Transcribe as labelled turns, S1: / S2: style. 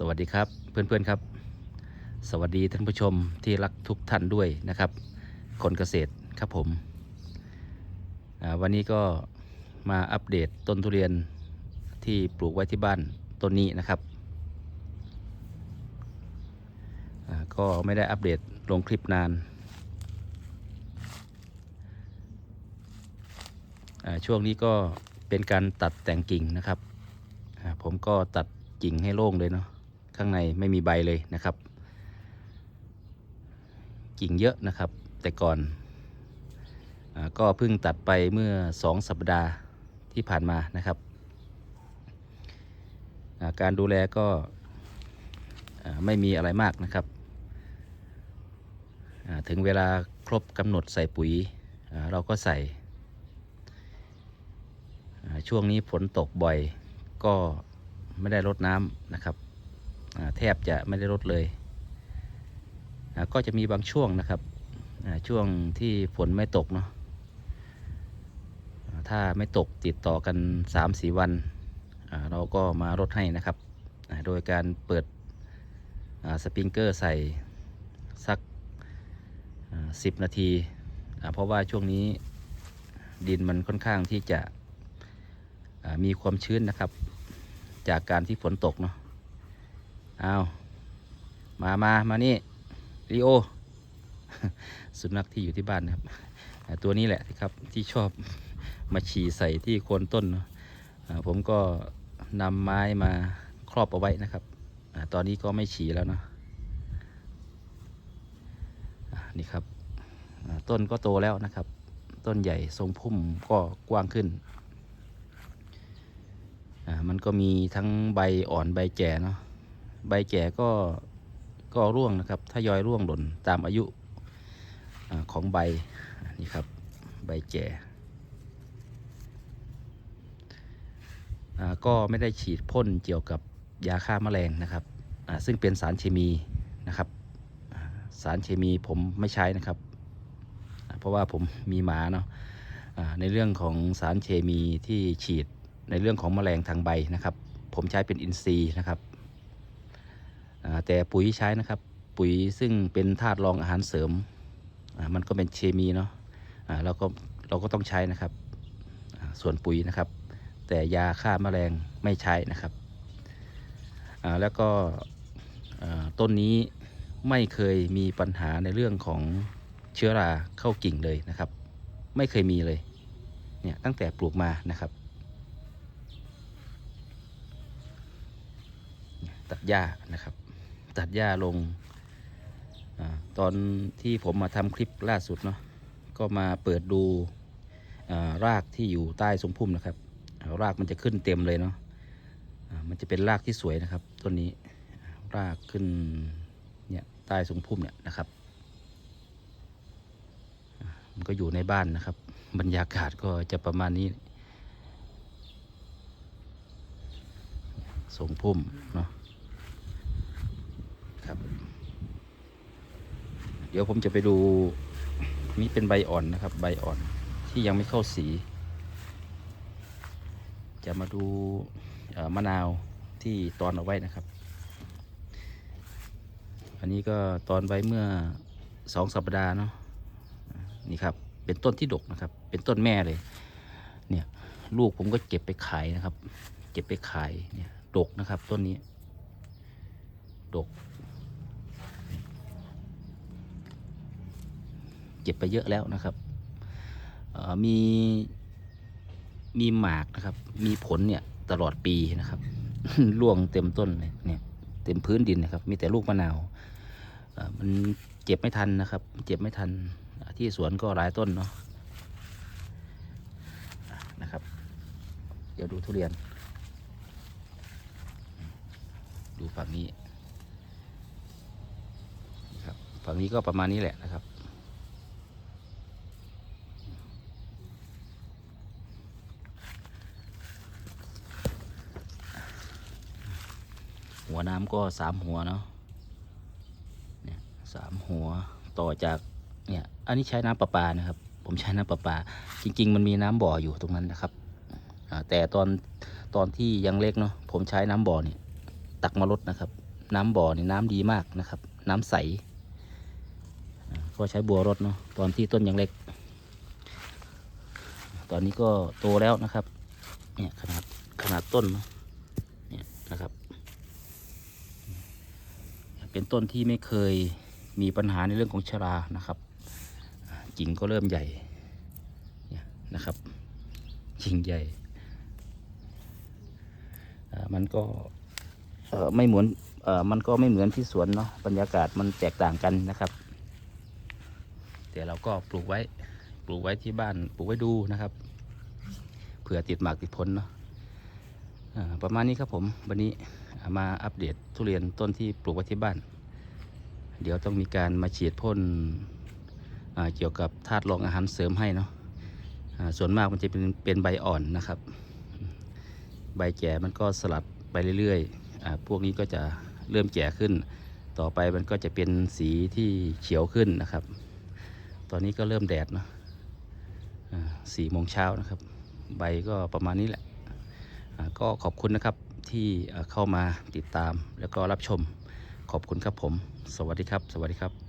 S1: สวัสดีครับเพื่อนๆครับ สวัสดีท่านผู้ชมที่รักทุกท่านด้วยนะครับ คนเกษตรครับผม วันนี้ก็มาอัปเดตต้นทุเรียนที่ปลูกไว้ที่บ้านต้นนี้นะครับ ก็ไม่ได้อัปเดตลงคลิปนาน ช่วงนี้ก็เป็นการตัดแต่งกิ่งนะครับ ผมก็ตัดกิ่งให้โล่งเลยเนาะ ข้างในไม่มีใบเลยนะครับ กิ่งเยอะนะครับ แต่ก่อนอก็เพิ่งตัดไปเมื่อสองสัปดาห์ที่ผ่านมานะครับาการดูแลก็ไม่มีอะไรมากนะครับ ถึงเวลาครบกำหนดใส่ปุ๋ยเราก็ใส่ ช่วงนี้ฝนตกบ่อยก็ไม่ได้รดน้ำนะครับ แทบจะไม่ได้รดเลย ก็จะมีบางช่วงนะครับช่วงที่ฝนไม่ตกเนาะถ้าไม่ตกติดต่อกัน 3-4 วัน เราก็มารดให้นะครับ โดยการเปิดสปริงเกอร์ใส่สัก 10 นาที เพราะว่าช่วงนี้ดินมันค่อนข้างที่จะมีความชื้นนะครับ จากการที่ฝนตกเนาะ เอามามามานี่ลีโอ สุนัขที่อยู่ที่บ้านนะครับ ตัวนี้แหละครับที่ชอบมาฉี่ใส่ที่โคนต้นเนอะผมก็นำไม้มาครอบเอาไว้นะครับอตอนนี้ก็ไม่ฉี่แล้วเนาะนี่ครับต้นก็โตแล้วนะครับ ต้นใหญ่ทรงพุ่มก็กว้างขึ้นอ่ามันก็มีทั้งใบอ่อนใบแก่เนาะ ใบแก่ก็ก็ร่วงนะครับทยอยร่วงหล่นตามอายุอของใบนี่ครับใบแก่ก็ไม่ได้ฉีดพ่นเกี่ยวกับยาฆ่าแมลงนะครับซึ่งเป็นสารเคมีนะครับสารเคมีผมไม่ใช้นะครับ เพราะว่าผมมีหมาเนาะในเรื่องของสารเคมีที่ฉีดในเรื่องของแมลงทางใบนะครับ ผมใช้เป็นอินทรีย์นะครับ แต่ปุ๋ยใช้นะครับ ปุ๋ยซึ่งเป็นธาตุรองอาหารเสริม มันก็เป็นเคมีเนาะเราก็เราก็ต้องใช้นะครับ ส่วนปุ๋ยนะครับ แต่ยาฆ่าแมลงไม่ใช้นะครับ แล้วก็ต้นนี้ไม่เคยมีปัญหาในเรื่องของเชื้อราเข้ากิ่งเลยนะครับ ไม่เคยมีเลยเนี่ยตั้งแต่ปลูกมานะครับ ตัดหญ้านะครับ ตัดหญ้าลงอตอนที่ผมมาทำคลิปล่าสุดเนาะก็มาเปิดดูรากที่อยู่ใต้สมพุ่มนะครับ รากมันจะขึ้นเต็มเลยเนาะมันจะเป็นรากที่สวยนะครับต้นนี้รากขึ้นเนี่ยใต้สมพุ่มเนี่ยนะครับ มันก็อยู่ในบ้านนะครับ บรรยากาศก็จะประมาณนี้สมพุ่มเนาะ ครับ เดี๋ยวผมจะไปดูนี่เป็นใบอ่อนนะครับ ใบอ่อนที่ยังไม่เข้าสี จะมาดูมะนาวที่ตอนเอาไว้นะครับ อันนี้ก็ตอนไว้เมื่อสองสัปดาห์เนาะนี่ครับ เป็นต้นที่ดกนะครับ เป็นต้นแม่เลย เนี่ยลูกผมก็เก็บไปขายนะครับ เก็บไปขายเนี่ยดกนะครับ ต้นนี้ ดก เก็บไปเยอะแล้วนะครับมีมีหมากนะครับ มีผลเนี่ยตลอดปีนะครับร่วงเต็มต้นเลยเนี่ย เต็มพื้นดินนะครับ มีแต่ลูกมะนาวมันเก็บไม่ทันนะครับ เก็บไม่ทันที่สวนก็หลายต้นเนาะนะครับ เดี๋ยวดูทุเรียน ดูฝั่งนี้ครับฝั่งนี้ก็ประมาณนี้แหละนะครับ หัวน้ำก็สามหัวเนาะเนี่ยสามหัวต่อจากเนี่ยอันนี้ใช้น้ำประปานะครับ ผมใช้น้ำประปา จริง ๆ มันมีน้ำบ่ออยู่ตรงนั้นนะครับแต่ตอนตอนที่ยังเล็กเนาะผมใช้น้ำบ่อเนี่ยตักมาลดนะครับ น้ำบ่อนี่น้ำดีมากนะครับ น้ำใสก็ใช้บัวรดเนาะตอนที่ต้นยังเล็ก ตอนนี้ก็โตแล้วนะครับ เนี่ยขนาดขนาดต้นเนาะเนี่ยนะครับ เป็น ต้นที่ไม่เคยมีปัญหาในเรื่องของชรานะครับกิ่งก็เริ่มใหญ่นะครับกิ่งใหญ่มันก็ไม่เหมือนอมันก็ไม่เหมือนที่สวนเนาะบรรยากาศมันแตกต่างกันนะครับ แต่เราก็ปลูกไว้ปลูกไว้ที่บ้านปลูกไว้ดูนะครับเผื่อติดหมากติดผลเนาะประมาณนี้ครับผมวันนี้มาอัปเดตทุเรียนต้นที่ปลูกไว้ที่บ้าน เดี๋ยวต้องมีการมาฉีดพ่นเกี่ยวกับธาตุรองอาหารเสริมให้เนาะส่วนมากมันจะเป็นเป็นใบอ่อนนะครับ ใบแก่มันก็สลัดไปเรื่อยๆพวกนี้ก็จะเริ่มแก่ขึ้น ต่อไปมันก็จะเป็นสีที่เขียวขึ้นนะครับ ตอนนี้ก็เริ่มแดดเนาะสี่โมงเช้านะครับ ใบก็ประมาณนี้แหละ ก็ขอบคุณนะครับที่เข้ามาติดตามแล้วก็รับชม ขอบคุณครับผม สวัสดีครับ สวัสดีครับ